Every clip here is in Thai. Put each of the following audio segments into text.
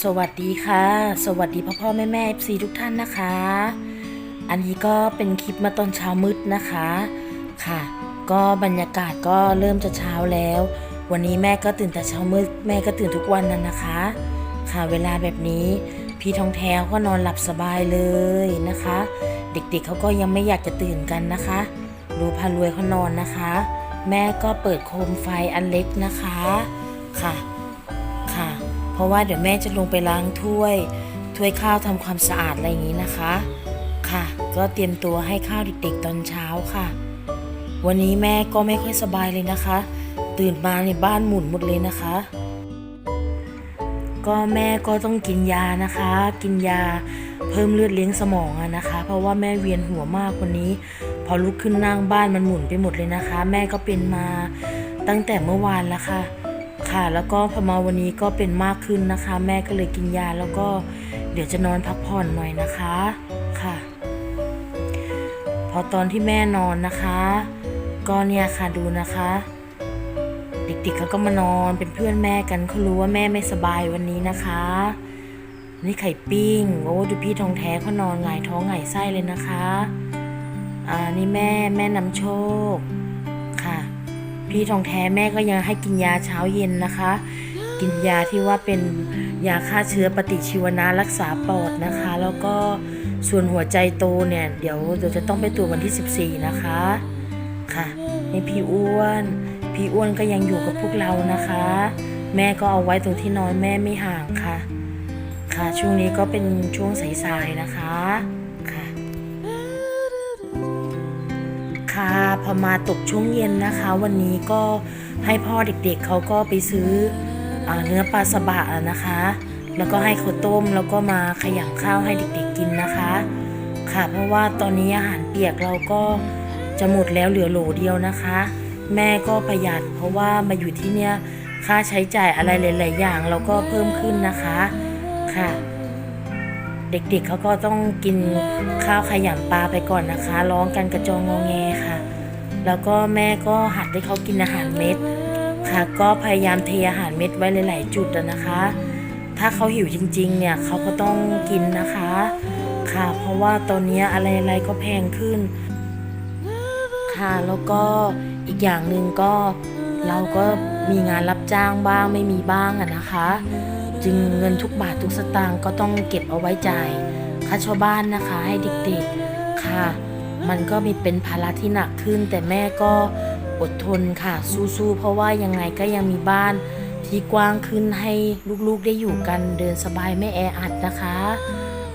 สวัสดีค่ะ สวัสดีพ่อพ่อแม่แม่ FC ทุกท่านนะคะ อันนี้ก็เป็นคลิปมาตอนเช้ามืดนะคะค่ะ ก็บรรยากาศก็เริ่มจะเช้าแล้ว วันนี้แม่ก็ตื่นแต่เช้ามืดแม่ก็ตื่นทุกวันนั่นนะคะ ค่ะเวลาแบบนี้พี่ทองแท้ก็นอนหลับสบายเลยนะคะ เด็กๆเขาก็ยังไม่อยากจะตื่นกันนะคะดูพารวยเขานอนนะคะ แม่ก็เปิดโคมไฟอันเล็กนะคะค่ะค่ะ เพราะว่าเดี๋ยวแม่จะลงไปล้างถ้วย ถ้วยข้าวทำความสะอาดอะไรอย่างนี้นะคะ ค่ะ ก็เตรียมตัวให้ข้าวเด็กๆตอนเช้าค่ะ วันนี้แม่ก็ไม่ค่อยสบายเลยนะคะ ตื่นมาในบ้านหมุนหมดเลยนะคะ ก็แม่ก็ต้องกินยานะคะ กินยาเพิ่มเลือดเลี้ยงสมองอะนะคะ เพราะว่าแม่เวียนหัวมากวันนี้ พอลุกขึ้นนั่งบ้านมันหมุนไปหมดเลยนะคะ แม่ก็เป็นมาตั้งแต่เมื่อวานแล้วค่ะ ค่ะ แล้วก็พอมาวันนี้ก็เป็นมากขึ้นนะคะ แม่ก็เลยกินยาแล้วก็เดี๋ยวจะนอนพักผ่อนหน่อยนะคะค่ะ พอตอนที่แม่นอนนะคะ ก็เนี่ยค่ะดูนะคะเด็กๆเขาก็มานอนเป็นเพื่อนแม่กันเขารู้ว่าแม่ไม่สบายวันนี้นะคะ นี่ไข่ปิ้งโอ้ดูพี่ทองแท้เขานอนหงายท้องหงายไส้เลยนะคะอ่านี่แม่แม่นำโชคค่ะ พี่ทองแท้แม่ก็ยังให้กินยาเช้าเย็นนะคะ กินยาที่ว่าเป็นยาฆ่าเชื้อปฏิชีวนะรักษาปอดนะคะ แล้วก็ส่วนหัวใจโตเนี่ยเดี๋ยวเดี๋ยวจะต้องไปตรวจวันที่ 14 นะคะค่ะนี่พี่อ้วน พี่อ้วนก็ยังอยู่กับพวกเรานะคะ แม่ก็เอาไว้ตรงที่นอนแม่ไม่ห่างค่ะ ค่ะช่วงนี้ก็เป็นช่วงสายๆนะคะ อมาตกช่วงเย็นนะคะ วันนี้ก็ให้พ่อเด็กๆเขาก็ไปซื้ออเนื้อปลาสบะอะนะคะ แล้วก็ให้เขาต้มแล้วก็มาขยำข้าวให้เด็กๆกินนะคะ ค่ะเพราะว่าตอนนี้อาหารเปียกเราก็จะหมดแล้วเหลือโหลเดียวนะคะ แม่ก็ประหยัดเพราะว่ามาอยู่ที่เนี่ยค่าใช้จ่ายอะไรหลายๆอย่างเราก็เพิ่มขึ้นนะคะค่ะ เด็กๆเขาก็ต้องกินข้าวขยำปลาไปก่อนนะคะ ร้องกันกระจองงอแงค่ะ แล้วก็แม่ก็หัดให้เขากินอาหารเม็ดค่ะ ก็พยายามเทอาหารเม็ดไว้หลายๆจุดนะคะ ถ้าเขาหิวจริงๆ เนี่ยเขาก็ต้องกินนะคะ ค่ะ เพราะว่าตอนนี้อะไรๆก็แพงขึ้น ค่ะแล้วก็อีกอย่างหนึ่งก็เราก็มีงานรับจ้างบ้างไม่มีบ้างอะนะคะ จึงเงินทุกบาททุกสตางค์ก็ต้องเก็บเอาไว้จ่ายค่าช่าบ้านนะคะให้เด็กๆค่ะ มันก็มีเป็นภาระที่หนักขึ้น แต่แม่ก็อดทนค่ะ สู้ๆเพราะว่ายังไงก็ยังมีบ้านที่กว้างขึ้นให้ลูกๆได้อยู่กันเดินสบายไม่แออัดนะคะ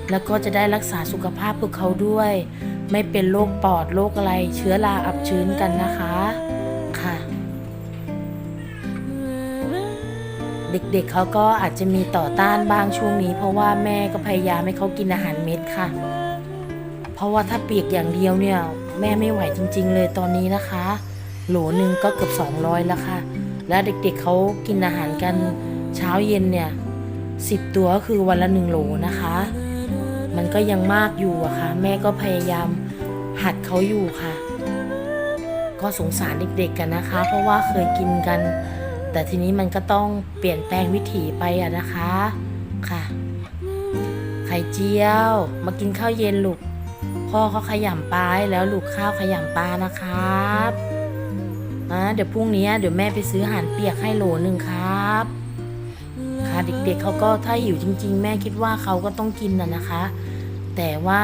แล้วก็จะได้รักษาสุขภาพพวกเขาด้วย ไม่เป็นโรคปอดโรคอะไรเชื้อราอับชื้นกันนะคะค่ะ เด็กๆเขาก็อาจจะมีต่อต้านบ้างช่วงนี้ เพราะว่าแม่ก็พยายามให้เขากินอาหารเม็ดค่ะ เพราะว่าถ้าเปียกอย่างเดียวเนี่ยแม่ไม่ไหวจริง ๆ เลยตอนนี้นะคะ โหลหนึ่งก็เกือบ 200 แล้วค่ะ แล้วเด็กๆเขากินอาหารกันเช้าเย็นเนี่ยสิบตัวก็คือวันละหนึ่งโหลนะคะ มันก็ยังมากอยู่อะค่ะ แม่ก็พยายามหัดเขาอยู่ค่ะ ก็สงสารเด็กๆกันนะคะ เพราะว่าเคยกินกัน แต่ทีนี้มันก็ต้องเปลี่ยนแปลงวิถีไปอะนะคะค่ะ ไข่เจียว มากินข้าวเย็นลูก พ่อเขาขยำปลาแล้วลูกข้าวขยำปลานะครับอ่าเดี๋ยวพรุ่งนี้เดี๋ยวแม่ไปซื้ออาหารเปียกให้โหลหนึ่งครับ ค่ะเด็กๆเขาก็ถ้าหิวจริง ๆ แม่คิดว่าเขาก็ต้องกินน่ะนะคะ แต่ว่า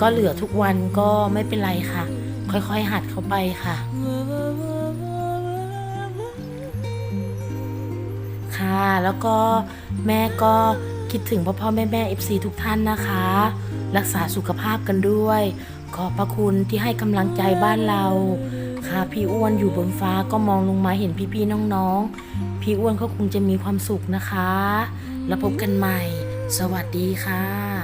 ก็เหลือทุกวันก็ไม่เป็นไรค่ะ ค่อยๆหัดเขาไปค่ะ ค่ะแล้วก็แม่ก็คิดถึงพ่อพ่อแม่แม่ FC ทุกท่านนะคะ รักษาสุขภาพกันด้วย ขอบพระคุณที่ให้กำลังใจบ้านเรา ค่ะพี่อ้วนอยู่บนฟ้าก็มองลงมาเห็นพี่ๆน้องๆ พี่อ้วนก็คงจะมีความสุขนะคะ แล้วพบกันใหม่ สวัสดีค่ะ